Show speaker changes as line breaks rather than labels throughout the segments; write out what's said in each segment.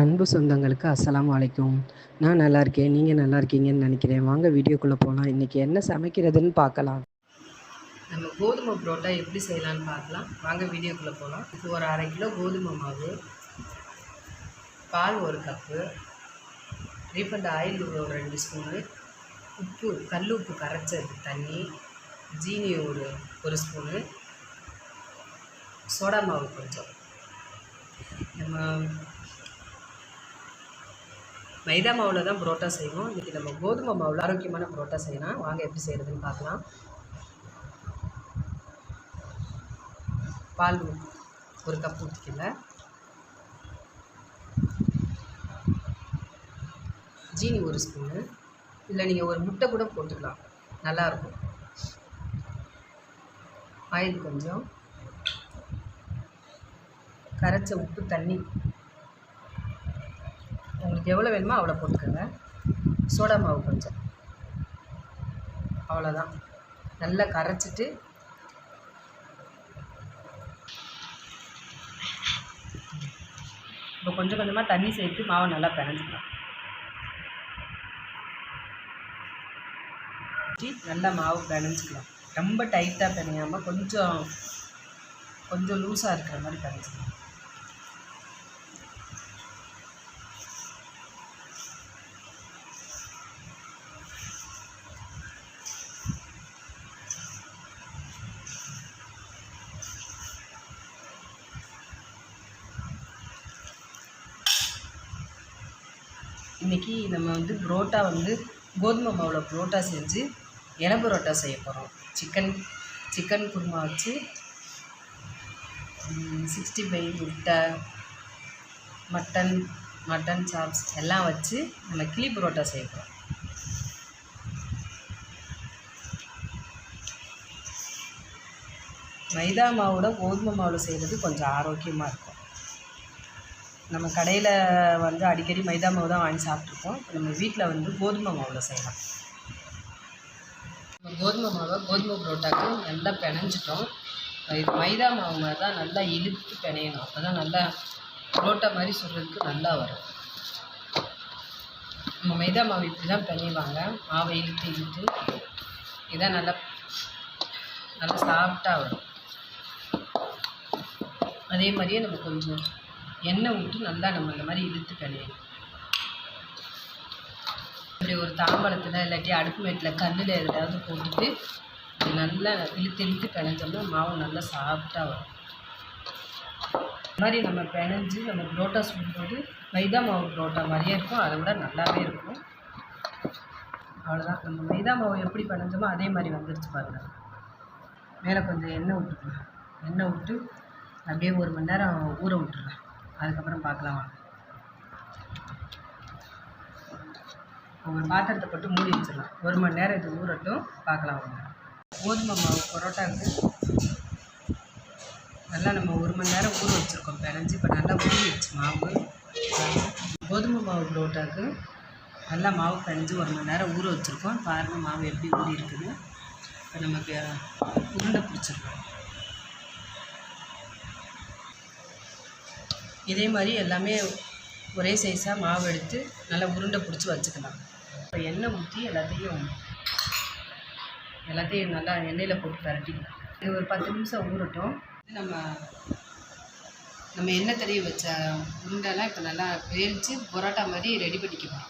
அன்பு சொந்தங்களுக்கு அஸ்லாம் வலைக்கும் நான் நல்லா இருக்கேன் நீங்கள் நல்லா இருக்கீங்கன்னு நினைக்கிறேன். வாங்க வீடியோக்குள்ளே போகலாம் இன்றைக்கி என்ன சமைக்கிறதுன்னு பார்க்கலாம்.
நம்ம கோதுமை புரோட்டா எப்படி செய்யலாம்னு பார்க்கலாம். வாங்க வீடியோக்குள்ளே போகலாம் இப்போ ஒரு அரை கிலோ கோதுமை மாவு பால் ஒரு கப்பு ரீஃபண்ட் ஆயில் ஒரு ரெண்டு ஸ்பூனு உப்பு கல் உப்பு கரைச்சது தண்ணி ஜீனி ஒரு ஒரு ஸ்பூனு சோடா மாவு கொஞ்சம். நம்ம மைதா மாவில் தான் புரோட்டா செய்வோம். இன்றைக்கி நம்ம கோதுமை மாவில் ஆரோக்கியமான புரோட்டா செய்யலாம். வாங்க எப்படி செய்கிறதுன்னு பார்க்கலாம். பால் ஒரு கப் ஊற்றிக்கல ஜீனி ஒரு ஸ்பூனு. இல்லை நீங்கள் ஒரு முட்டை கூட போட்டுக்கலாம். நல்லாயிருக்கும் ஆயில் கொஞ்சம். கரைச்ச உப்பு தண்ணி உங்களுக்கு எவ்வளோ வேணுமோ அவ்வளோ போட்டுக்கோங்க. சோடா மாவு கொஞ்சம். அவ்வளோதான். நல்லா கரைச்சிட்டு இப்போ கொஞ்சம் கொஞ்சமாக தண்ணி சேர்த்து மாவை நல்லா பிணைஞ்சிக்கலாம். நல்லா மாவு பிணைஞ்சிக்கலாம். ரொம்ப டைட்டாக பிணையாமல் கொஞ்சம் கொஞ்சம் லூஸாக இருக்கிற மாதிரி பிணைஞ்சிக்கலாம். இன்றைக்கி நம்ம வந்து புரோட்டா வந்து கோதுமை மாவில் புரோட்டா செஞ்சு இலை புரோட்டா செய்ய போகிறோம் சிக்கன் சிக்கன் குருமா வச்சு சிக்ஸ்டி ஃபைவ் முட்டை மட்டன் மட்டன் சாப்ஸ் எல்லாம் வச்சு நம்ம கிளி புரோட்டா செய்ய போகிறோம் மைதா மாவோட கோதுமை மாவில் செய்கிறது கொஞ்சம் ஆரோக்கியமாக இருக்கும். நம்ம கடையில் வந்து அடிக்கடி மைதா மாவு தான் வாங்கி சாப்பிட்ருக்கோம் நம்ம வீட்டில் வந்து கோதுமை மாவில் செய்யலாம். நம்ம கோதுமை மாவை கோதுமை புரோட்டாக்கு நல்லா பிணைஞ்சிட்டோம். இது மைதா மாவு மாதிரி தான் நல்லா இழுத்து பிணையணும். அப்போ தான் நல்லா புரோட்டா மாதிரி சொல்கிறதுக்கு நல்லா வரும். நம்ம மைதா மாவு இப்படி தான் பிணைவாங்க. மாவை இழுத்து இழுத்து இதான் நல்லா நல்லா சாஃப்டாக வரும். அதே மாதிரியே நம்ம கொஞ்சம் எண்ணெய் விட்டு நல்லா நம்ம இந்த மாதிரி இழுத்து பிணையணும் இப்படி ஒரு தாம்பழத்தில் இல்லாட்டி அடுப்பு மேட்டில் கல்லில் எதாவது போட்டுட்டு நல்லா இழுத்து இழுத்து பிணைஞ்சோம்னா மாவு நல்லா சாஃப்டாக வரும். இந்த மாதிரி நம்ம பிணைஞ்சு நம்ம புரோட்டா சுடும்போது மைதா மாவு புரோட்டா மாதிரியே இருக்கும். அதை விட நல்லாவே இருக்கும். அவ்வளோதான் நம்ம மைதா மாவு எப்படி பிணைஞ்சோமோ அதே மாதிரி வந்துருச்சு பாருங்கள் மேலே கொஞ்சம் எண்ணெய் விட்டுக்கலாம் எண்ணெய் விட்டு அப்படியே ஒரு மணி நேரம் ஊற விட்டுருலாம் அதுக்கப்புறம் பார்க்கலாம்? வாங்க ஒரு பாத்திரத்தை போட்டு மூடி வச்சிடலாம். ஒரு மணி நேரம் இது ஊறட்டும் பார்க்கலாம் வாங்க. கோதுமை மாவு பரோட்டாவுக்கு நல்லா நம்ம ஒரு மணி நேரம் ஊற வச்சுருக்கோம். பிணைஞ்சு இப்போ நல்லா ஊறிடுச்சு மாவு. கோதுமை மாவு பரோட்டாவுக்கு நல்லா மாவு பிணைஞ்சு ஒரு மணி நேரம் ஊற வச்சுருக்கோம். பாருங்கள் மாவு எப்படி ஊறி இருக்குது. இப்போ நமக்கு உருண்டை பிடிச்சிருக்கோம். இதே மாதிரி எல்லாமே ஒரே சைஸாக மாவு எடுத்து நல்லா உருண்டை பிடிச்சி வச்சுக்கலாம். இப்போ எண்ணெய் ஊற்றி எல்லாத்தையும் எல்லாத்தையும் நல்லா எண்ணெயில் போட்டு பரட்டிக்கலாம். இது ஒரு பத்து நிமிஷம் ஊறட்டும். நம்ம நம்ம எண்ணெய் தடவி வச்ச உருண்டைலாம் இப்போ நல்லா வேவிச்சு பரோட்டா மாதிரி ரெடி பண்ணிக்கலாம்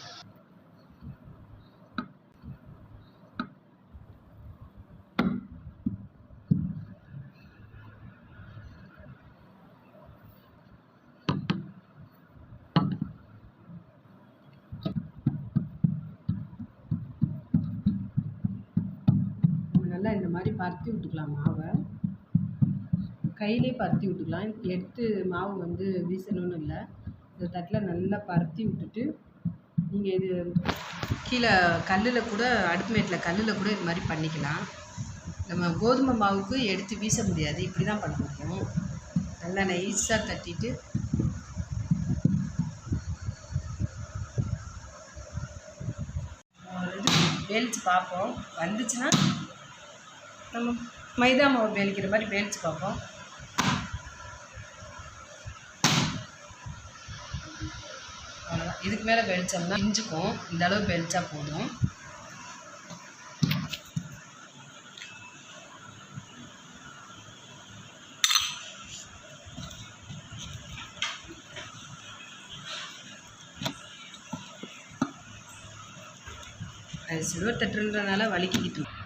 நல்லா இந்த மாதிரி பருத்தி விட்டுக்கலாம் மாவை. கையிலே பருத்தி விட்டுக்கலாம். எடுத்து மாவு வந்து வீசணும்னு இல்லை. இந்த தட்டில் நல்லா பருத்தி விட்டுட்டு நீங்கள் இது கீழே கல்லில் கூட அடுப்பு மேட்டில் கல்லில் கூட இது மாதிரி பண்ணிக்கலாம். நம்ம கோதுமை மாவுக்கு எடுத்து வீச முடியாது. இப்படி தான் பண்ண முடியும். நல்லா நைஸாக தட்டிட்டு ஒரு வேலிச்சு பார்ப்போம். வந்துச்சுன்னா நம்ம மைதா மாவு வேலிக்கிற மாதிரி வேலிச்சு பார்ப்போம். இதுக்கு மேலே வெளிச்சோம்னா இஞ்சிக்கும். இந்த அளவு வெளிச்சா போதும். அது சில்வர் தட்டுன்றதுனால வலிக்கிக்கிட்டு இருக்கு.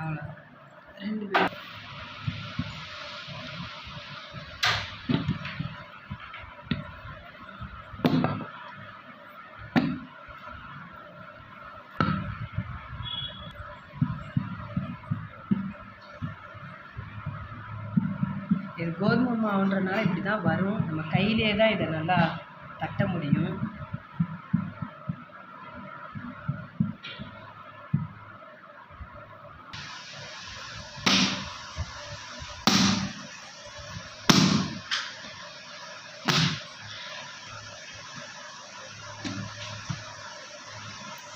அவ்வளோ ரெண்டு பேரும் இது கோதுமை மாவுன்றனால இப்படி தான் வரும். நம்ம கையிலே தான் இதை நல்லா தட்ட முடியும்.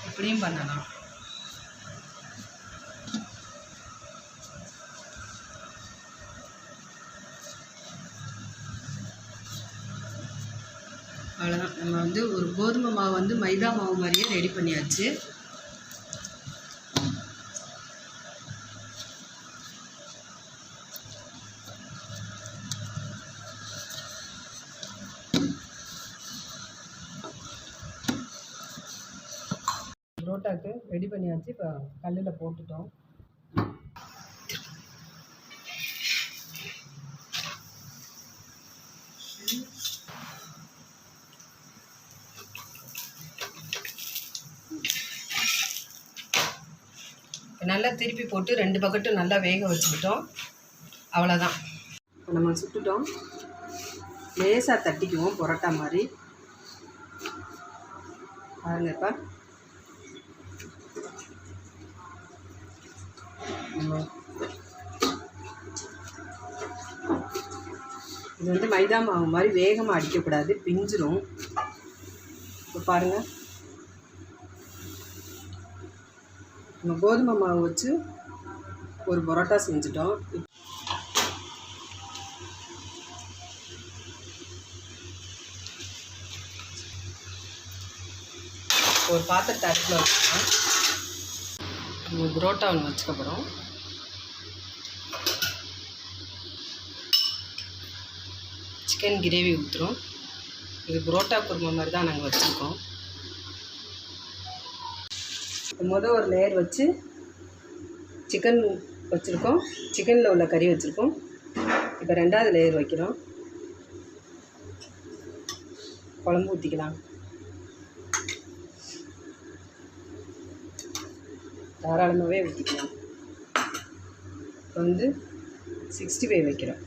இப்படியும் பண்ணலாம் அவ்வளோதான் நம்ம வந்து ஒரு கோதுமை மாவு வந்து மைதா மாவு மாதிரியே ரெடி பண்ணியாச்சு. புரோட்டாக்கு ரெடி பண்ணியாச்சு. இப்போ கல்லில் போட்டுட்டோம். நல்லா திருப்பி போட்டு ரெண்டு பக்கெட்டும் நல்லா வேக வச்சுக்கிட்டோம். அவ்வளோதான் இப்போ நம்ம சுட்டுட்டோம். லேசாக தட்டிக்குவோம் பரோட்டா மாதிரி. பாருங்கப்பா இது வந்து மைதா மாவு மாதிரி வேகமாக அடிக்கக்கூடாது. பிஞ்சிரும். இப்போ பாருங்கள் நம்ம கோதுமை மாவு வச்சு ஒரு பரோட்டா செஞ்சுட்டோம். ஒரு பாத்திரத்தை அடுப்பில் வச்சுக்கலாம். நம்ம புரோட்டா ஒன்று வச்சுக்கப்புறம் சிக்கன் கிரேவி ஊற்றுறோம் இது புரோட்டா குருமா மாதிரி தான் நாங்கள் வச்சுருக்கோம். மொதல் ஒரு லேயர் வச்சு சிக்கன் வச்சுருக்கோம். சிக்கனில் உள்ள கறி வச்சுருக்கோம். இப்போ ரெண்டாவது லேயர் வைக்கிறோம். குழம்பு ஊற்றிக்கலாம் தாராளமாகவே ஊற்றிக்கலாம் இப்போ வந்து சிக்ஸ்டி ஃபைவ் வைக்கிறோம்.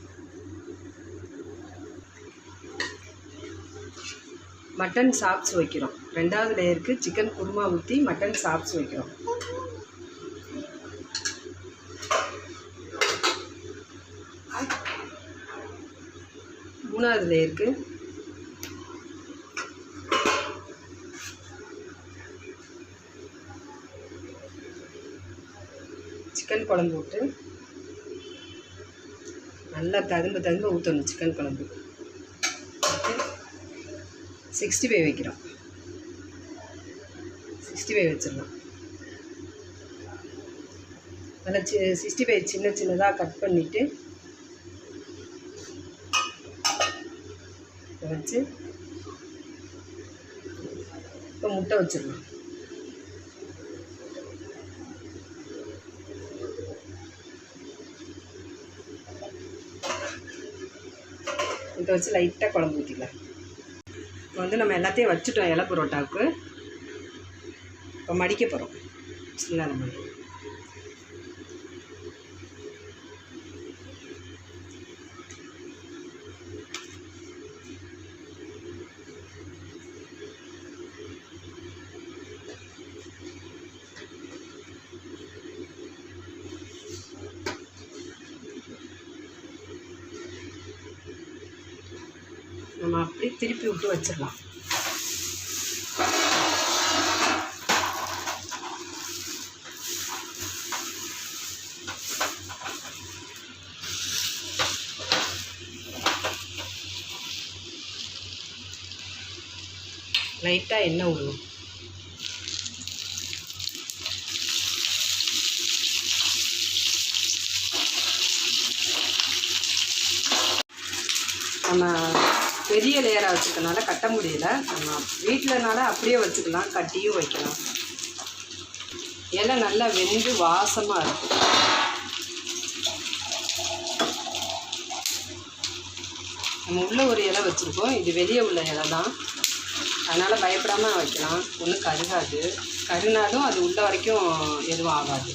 மட்டன் சாப்ஸ் வைக்கிறோம். ரெண்டாவது லேயருக்கு சிக்கன் குருமா ஊற்றி மட்டன் சாப்ஸ் வைக்கிறோம். மூணாவது லேயருக்கு சிக்கன் குழம்பு விட்டு நல்லா ததும்ப ததும்ப ஊற்றணும் சிக்கன் குழம்பு. சிக்ஸ்டி ஃபைவ் வைக்கிறோம். சிக்ஸ்டி ஃபைவ் வச்சிடலாம். நல்லா சி சிக்ஸ்டி ஃபைவ் சின்ன சின்னதாக கட் பண்ணிவிட்டு வச்சு இப்போ முட்டை வச்சிடலாம். முட்டை வச்சு லைட்டாக குழம்பு ஊற்றிக்கலாம் இப்போ வந்து நம்ம எல்லாத்தையும் வச்சுட்டோம் இலை பரோட்டாவுக்கு. இப்போ மடிக்க போகிறோம் இல்லை நம்ம. நம்ம அப்படி திருப்பி விட்டு வச்சிடலாம். லைட்டாக எண்ணெய் விடணும் நம்ம பெரிய லேயராக வச்சுக்கனால கட்ட முடியல. நம்ம வீட்டிலனால அப்படியே வச்சுக்கலாம். கட்டியும் வைக்கலாம். இலை நல்லா வெந்து வாசமாக இருக்கும். நம்ம உள்ளே ஒரு இலை வச்சுருக்கோம். இது வெளியே உள்ள இலை தான். அதனால் பயப்படாமல் வைக்கலாம். ஒன்றும் கருகாது. கருனாலும் அது உள்ள வரைக்கும் எதுவும் ஆகாது.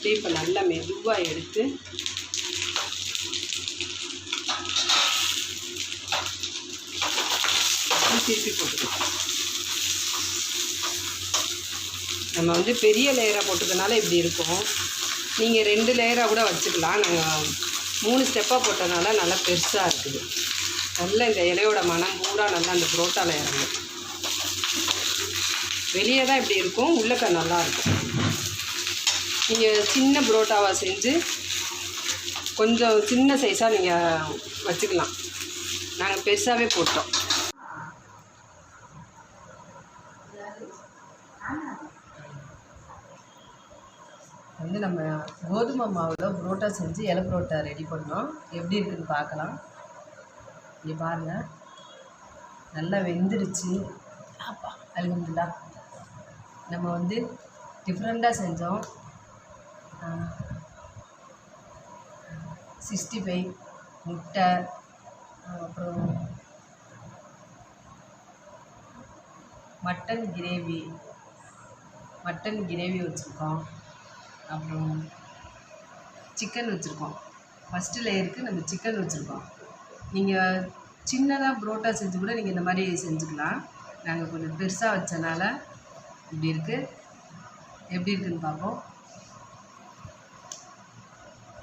அப்படியே இப்போ நல்லா மெதுவாக எடுத்து திருப்பி போட்டுக்கலாம். நம்ம வந்து பெரிய லேயராக போட்டதுனால இப்படி இருக்கும். நீங்கள் ரெண்டு லேயராக கூட வச்சுக்கலாம். நாங்கள் மூணு ஸ்டெப்பாக போட்டதுனால நல்லா பெருசாக இருக்குது. நல்லா இந்த இலையோட மனம் பூரா நல்லா அந்த புரோட்டாவில் இறங்கும் வெளியே தான் இப்படி இருக்கும். உள்ளக்க நல்லாயிருக்கும் நீங்கள் சின்ன புரோட்டாவாக செஞ்சு கொஞ்சம் சின்ன சைஸாக நீங்கள் வச்சுக்கலாம். நாங்கள் பெருசாகவே போட்டோம். வந்து நம்ம கோதுமை மாவில் புரோட்டா செஞ்சு இலை புரோட்டா ரெடி பண்ணோம். எப்படி இருக்குன்னு பார்க்கலாம். இங்கே பாருங்கள் நல்லா வெந்துடுச்சு. அப்பா அழுகுந்துடா நம்ம வந்து டிஃப்ரெண்ட்டாக செஞ்சோம். சிக்ஸ்டி ஃபைவ் முட்டை அப்புறம் மட்டன் கிரேவி மட்டன் கிரேவி வச்சுருக்கோம். அப்புறம் சிக்கன் வச்சுருக்கோம். ஃபஸ்ட்டு லேயருக்கு நம்ம சிக்கன் வச்சுருக்கோம். நீங்கள் சின்னதாக புரோட்டா செஞ்சு கூட நீங்கள் இந்த மாதிரி செஞ்சுக்கலாம். நாங்கள் கொஞ்சம் பெருசாக வச்சனால இப்படி இருக்குது எப்படி இருக்குன்னு பார்ப்போம்.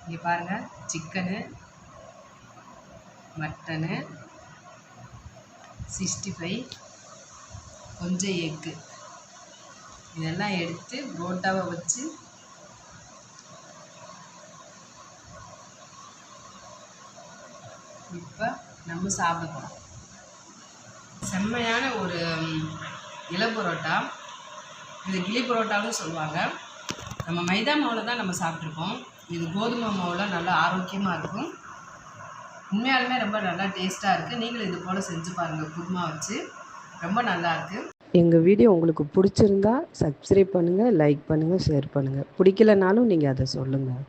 இங்கே பாருங்கள் சிக்கனு மட்டனு சிக்ஸ்டி ஃபைவ் கொஞ்சம் எக்கு இதெல்லாம் எடுத்து புரோட்டாவை வச்சு இப்போ நம்ம சாப்பிட போகிறோம் செம்மையான ஒரு இல இலை பரோட்டா. இது கிளி பரோட்டாவும் சொல்லுவாங்க. நம்ம மைதா மாவில் தான் நம்ம சாப்பிட்ருக்கோம் இது கோதுமை மாவில் நல்லா ஆரோக்கியமாக இருக்கும். உண்மையாலுமே ரொம்ப நல்லா டேஸ்ட்டாக இருக்குது நீங்களும் இது போல் செஞ்சு பாருங்கள் குருமா வச்சு ரொம்ப நல்லா இருக்குது
எங்கள் வீடியோ உங்களுக்கு பிடிச்சிருந்தா சப்ஸ்கிரைப் பண்ணுங்கள் லைக் பண்ணுங்கள் ஷேர் பண்ணுங்கள் பிடிக்கலனாலும் நீங்கள் அதை சொல்லுங்கள்